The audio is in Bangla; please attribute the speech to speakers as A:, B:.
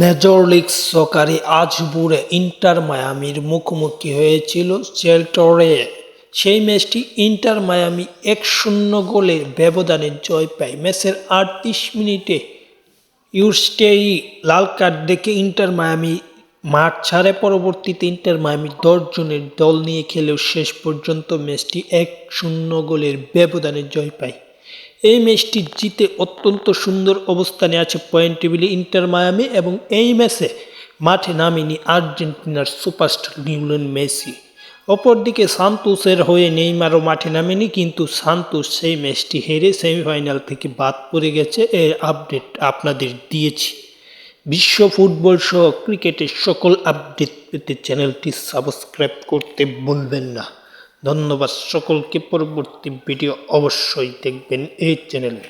A: মেজর লিগ সকারে আজ ইন্টার মায়ামির মুখোমুখি হয়েছিল চেলটরে সেই ম্যাচটি ইন্টার মায়ামি এক শূন্য গোলের ব্যবধানে জয় পায়। ম্যাচের আটত্রিশ মিনিটে ইউস্টেই লাল কার্ড দেখে ইন্টার মায়ামি মাঠ ছাড়ে। পরবর্তীতে ইন্টার মায়ামি জনের দল নিয়ে খেলেও শেষ পর্যন্ত ম্যাচটি এক শূন্য গোলের ব্যবধানে জয় পায়। এই ম্যাচটি জিতে অত্যন্ত সুন্দর অবস্থানে আছে পয়েন্ট টেবিলে ইন্টার মায়ামি এবং এই ম্যাচে মাঠে নামেনি আর্জেন্টিনার সুপারস্টার লিওনেল মেসি। অপরদিকে সান্তোসের হয়ে নেইমারও মাঠে নামেনি, কিন্তু সান্তোস সেই ম্যাচটি হেরে সেমিফাইনাল থেকে বাদ পড়ে গেছে এর আপডেট আপনাদের দিয়েছি। বিশ্ব ফুটবল সহ ক্রিকেটের সকল আপডেট পেতে চ্যানেলটি সাবস্ক্রাইব করতে ভুলবেন না। ধন্যবাদ। সকলকে পরবর্তী ভিডিও অবশ্যই দেখবেন এই চ্যানেলে।